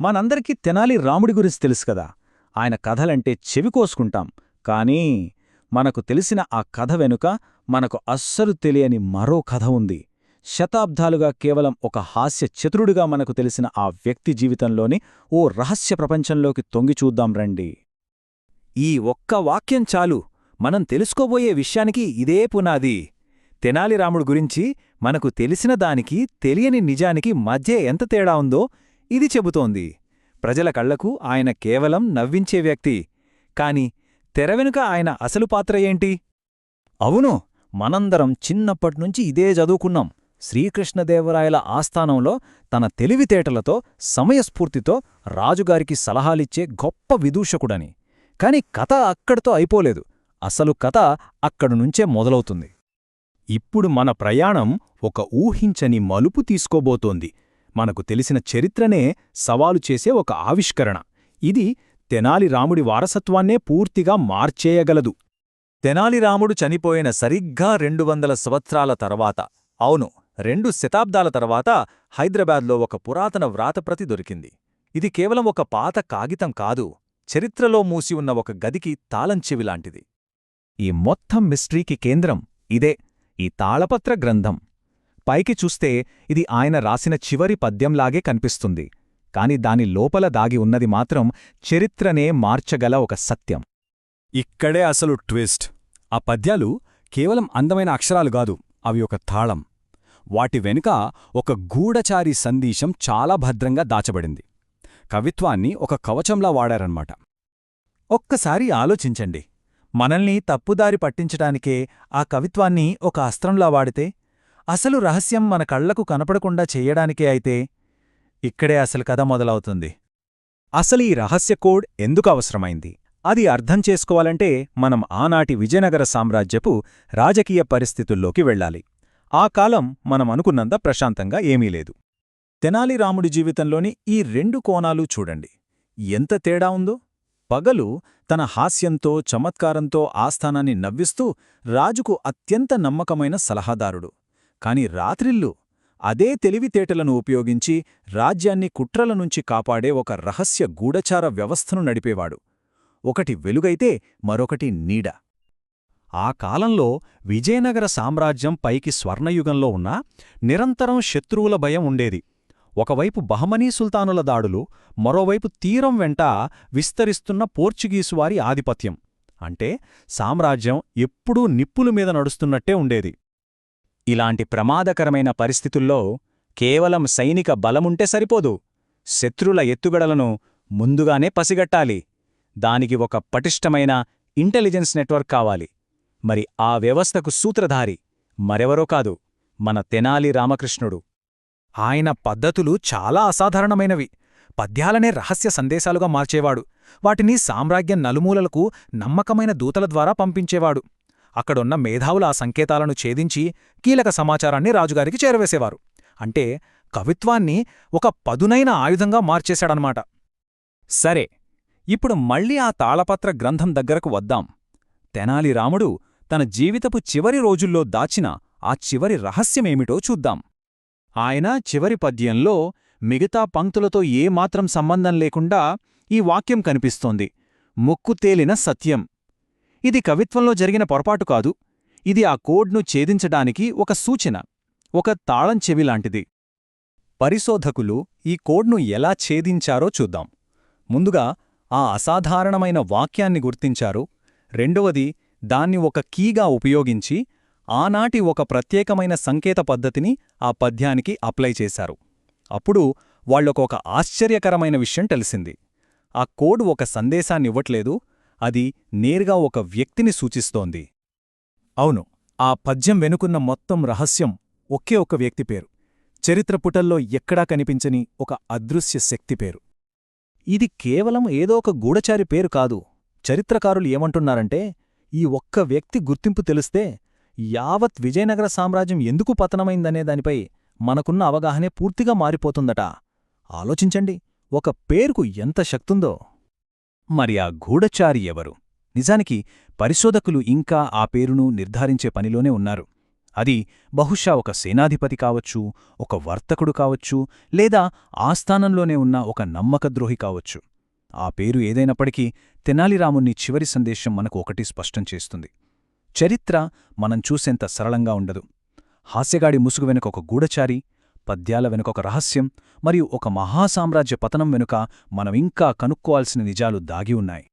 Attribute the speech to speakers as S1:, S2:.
S1: మనందరికీ తెనాలి రాముడి గురించి తెలుసు కదా. ఆయన కథలంటే చెవి కోసుకుంటాం. కానీ మనకు తెలిసిన ఆ కథ వెనుక మనకు అస్సలు తెలియని మరో కథ ఉంది. శతాబ్దాలుగా కేవలం ఒక హాస్య చతురుడుగా మనకు తెలిసిన ఆ వ్యక్తి జీవితంలోని ఓ రహస్య ప్రపంచంలోకి తొంగి చూద్దాం రండి.
S2: ఈ ఒక్క వాక్యం చాలు. మనం తెలుసుకోబోయే విషయానికి ఇదే పునాది. తెనాలి రాముడు గురించి మనకు తెలిసిన దానికి తెలియని నిజానికి మధ్య ఎంత తేడా ఉందో ఇది చెబుతోంది. ప్రజల కళ్ళకు ఆయన కేవలం నవ్వించే వ్యక్తి. కాని తెర వెనుక ఆయన అసలు పాత్ర ఏంటి?
S1: అవును మనందరం చిన్నప్పట్నుంచి ఇదే చదువుకున్నాం. శ్రీకృష్ణదేవరాయల ఆస్థానంలో తన తెలివితేటలతో సమయస్ఫూర్తితో రాజుగారికి సలహాలిచ్చే గొప్ప విదూషకుడని. కాని కథ అక్కడితో అయిపోలేదు. అసలు కథ అక్కడునుంచే మొదలవుతుంది. ఇప్పుడు మన ప్రయాణం ఒక ఊహించని మలుపు తీసుకోబోతోంది. మనకు తెలిసిన చరిత్రనే సవాలు చేసే ఒక ఆవిష్కరణ. ఇది తెనాలి రాముడి వారసత్వాన్నే పూర్తిగా మార్చేయగలదు.
S2: తెనాలి రాముడు చనిపోయిన సరిగ్గా రెండు వందల సంవత్సరాల తర్వాత అవును రెండు శతాబ్దాల తర్వాత హైదరాబాద్లో ఒక పురాతన వ్రాతప్రతి దొరికింది. ఇది కేవలం ఒక పాత కాగితం కాదు చరిత్రలో మూసి ఉన్న ఒక గదికి తాళంచెవిలాంటిది
S1: ఈ మొత్తం మిస్ట్రీకి కేంద్రం ఇదే ఈ తాళపత్ర గ్రంథం. పైకి చూస్తే ఇది ఆయన రాసిన చివరి పద్యంలాగే కనిపిస్తుంది. కాని దాని లోపల దాగి ఉన్నది మాత్రం చరిత్రనే మార్చగల ఒక సత్యం.
S3: ఇక్కడే అసలు ట్విస్ట్. ఆ పద్యాలు కేవలం అందమైన అక్షరాలు కాదు అవి ఒక తాళం. వాటి వెనుక ఒక గూఢచారి సందేశం చాలా భద్రంగా దాచబడింది. కవిత్వాన్ని ఒక కవచంలా వాడారన్నమాట.
S2: ఒక్కసారి ఆలోచించండి. మనల్ని తప్పుదారి పట్టించటానికే ఆ కవిత్వాన్ని ఒక అస్త్రంలా వాడితే అసలు రహస్యం మన కళ్ళకు కనపడకుండా చెయ్యడానికే అయితే ఇక్కడే అసలు కథ మొదలవుతుంది.
S1: అసలు ఈ రహస్య కోడ్ ఎందుకు అవసరమైంది? అది అర్థం చేసుకోవాలంటే మనం ఆనాటి విజయనగర సామ్రాజ్యపు రాజకీయ పరిస్థితుల్లోకి వెళ్ళాలి. ఆ కాలం మనం అనుకున్నంత ప్రశాంతంగా ఏమీ లేదు. తెనాలి రాముడి జీవితంలోని ఈ రెండు కోణాలు చూడండి. ఎంత తేడా ఉందో? పగలు తన హాస్యంతో చమత్కారంతో ఆస్థానాన్ని నవ్విస్తూ రాజుకు అత్యంత నమ్మకమైన సలహాదారుడు. కాని రాత్రిళ్ళు అదే తెలివితేటలను ఉపయోగించి రాజ్యాన్ని కుట్రల నుంచి కాపాడే ఒక రహస్య గూఢచార వ్యవస్థను నడిపేవాడు. ఒకటి వెలుగైతే మరొకటి నీడ. ఆ కాలంలో విజయనగర సామ్రాజ్యం పైకి స్వర్ణయుగంలో ఉన్నా నిరంతరం శత్రువుల భయం ఉండేది. ఒకవైపు బహమనీ సుల్తానుల దాడులు మరోవైపు తీరం వెంట విస్తరిస్తున్న పోర్చుగీసువారి ఆధిపత్యం. అంటే సామ్రాజ్యం ఎప్పుడూ నిప్పుల మీద నడుస్తున్నట్టే ఉండేది. ఇలాంటి ప్రమాదకరమైన పరిస్థితుల్లో కేవలం సైనిక బలముంటే సరిపోదు. శత్రుల ఎత్తుగడలను ముందుగానే పసిగట్టాలి. దానికి ఒక పటిష్టమైన ఇంటెలిజెన్స్ నెట్వర్క్ కావాలి. మరి ఆ వ్యవస్థకు సూత్రధారి మరెవరో కాదు మన తెనాలి రామకృష్ణుడు. ఆయన పద్ధతులు చాలా అసాధారణమైనవి. పద్యాలనే రహస్య సందేశాలుగా మార్చేవాడు. వాటిని సామ్రాజ్యం నలుమూలలకు నమ్మకమైన దూతల ద్వారా పంపించేవాడు. అక్కడున్న మేధావుల ఆ సంకేతాలను ఛేదించి కీలక సమాచారాన్ని రాజుగారికి చేరవేసేవారు. అంటే కవిత్వాన్ని ఒక పదునైన ఆయుధంగా మార్చేశాడనమాట సరే ఇప్పుడు మళ్ళీ ఆ తాళపత్ర గ్రంథం దగ్గరకు వద్దాం. తెనాలి రాముడు తన జీవితపు చివరి రోజుల్లో దాచిన ఆ చివరి రహస్యమేమిటో చూద్దాం. ఆయన చివరి పద్యంలో మిగతా పంక్తులతో ఏమాత్రం సంబంధం లేకుండా ఈ వాక్యం కనిపిస్తోంది. ముక్కు తేలిన సత్యం. ఇది కవిత్వంలో జరిగిన పొరపాటు కాదు. ఇది ఆ కోడ్ను ఛేదించడానికి ఒక సూచన ఒక తాళం చెవిలాంటిది. పరిశోధకులు ఈ కోడ్ను ఎలా ఛేదించారో చూద్దాం. ముందుగా ఆ అసాధారణమైన వాక్యాన్ని గుర్తించారు. రెండవది దాన్ని ఒక కీగా ఉపయోగించి ఆనాటి ఒక ప్రత్యేకమైన సంకేత పద్ధతిని ఆ పద్యానికి అప్లై చేశారు. అప్పుడు వాళ్ళకొక ఆశ్చర్యకరమైన విషయం తెలిసింది. ఆ కోడ్ ఒక సందేశాన్నివ్వట్లేదు అది నేరుగా ఒక వ్యక్తిని సూచిస్తోంది. అవును ఆ పద్యం వెనుకున్న మొత్తం రహస్యం ఒకే ఒక వ్యక్తి పేరు. చరిత్ర పుటల్లో ఎక్కడా కనిపించని ఒక అదృశ్య శక్తి పేరు. ఇది కేవలం ఏదో ఒక గూఢచారి పేరు కాదు. చరిత్రకారులు ఏమంటున్నారంటే ఈ ఒక్క వ్యక్తి గుర్తింపు తెలిస్తే యావత్ విజయనగర సామ్రాజ్యం ఎందుకు పతనమైందనే దానిపై మనకున్న అవగాహనే పూర్తిగా మారిపోతుందట. ఆలోచించండి ఒక పేరుకు ఎంత శక్తుందో. మరి ఆ గూఢచారి ఎవరు? నిజానికి పరిశోధకులు ఇంకా ఆ పేరును నిర్ధారించే పనిలోనే ఉన్నారు. అది బహుశా ఒక సేనాధిపతి కావచ్చు ఒక వర్తకుడు కావచ్చు లేదా ఆస్థానంలోనే ఉన్న ఒక నమ్మకద్రోహి కావచ్చు. ఆ పేరు ఏదైనప్పటికీ తెనాలిరాముని చివరి సందేశం మనకు ఒకటి స్పష్టం చేస్తుంది. చరిత్ర మనం చూసేంత సరళంగా ఉండదు. హాస్యగాడి ముసుగు వెనుక ఒక గూఢచారి పద్యాల వెనుక ఒక రహస్యం మరియు ఒక మహాసామ్రాజ్య పతనం వెనుక మనం ఇంకా కనుక్కోవాల్సిన నిజాలు దాగి ఉన్నాయి.